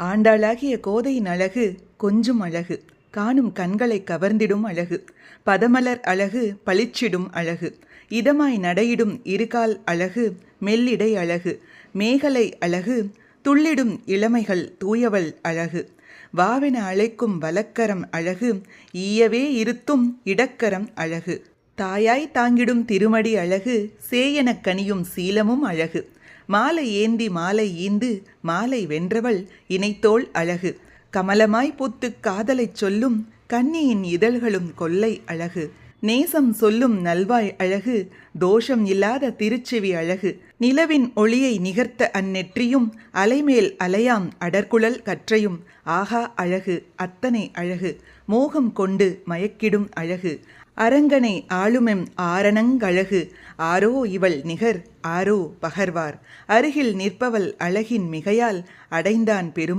ஆண்டாளாகிய கோதையின் அழகு கொஞ்சும் அழகு காணும் கண்களை கவர்ந்திடும் அழகு பதமலர் அழகு பளிச்சிடும் அழகு இதமாய் நடையிடும் இருகால் அழகு மெல்லிடை அழகு மேகலை அழகு துள்ளிடும் இளமைகள் தூயவள் அழகு வாவென அழைக்கும் வலக்கரம் அழகு ஈயவே இருத்தும் இடக்கரம் அழகு தாயாய் தாங்கிடும் திருமடி அழகு சேயெனக் கனியும் சீலமும் அழகு மாலை ஏந்தி மாலை ஈந்து மாலை வென்றவள் இணைத்தோள் அழகு. கமலமாய் பூத்துக் காதலைச் சொல்லும் கன்னியின் இதழ்களும் கொல்லை அழகு. நேசம் சொல்லும் நல்வாய் அழகு தோஷம் இல்லாத திருச்செவி அழகு. நிலவின் ஒளியை நிகர்த்த அந்நெற்றியும் அலைமேல் அலையாம் அடர்குழல் கற்றையும். ஆகா அழகு அத்தனை அழகு. மோகம் கொண்டு மயக்கிடும் அழகு. அரங்கனை ஆளுமெம் ஆரணங்கழகு. ஆரோ இவள் நிகர் ஆரோ பகர்வார். அருகில் நிற்பவள் அழகின் மிகையால் அடைந்தான் பெருமை.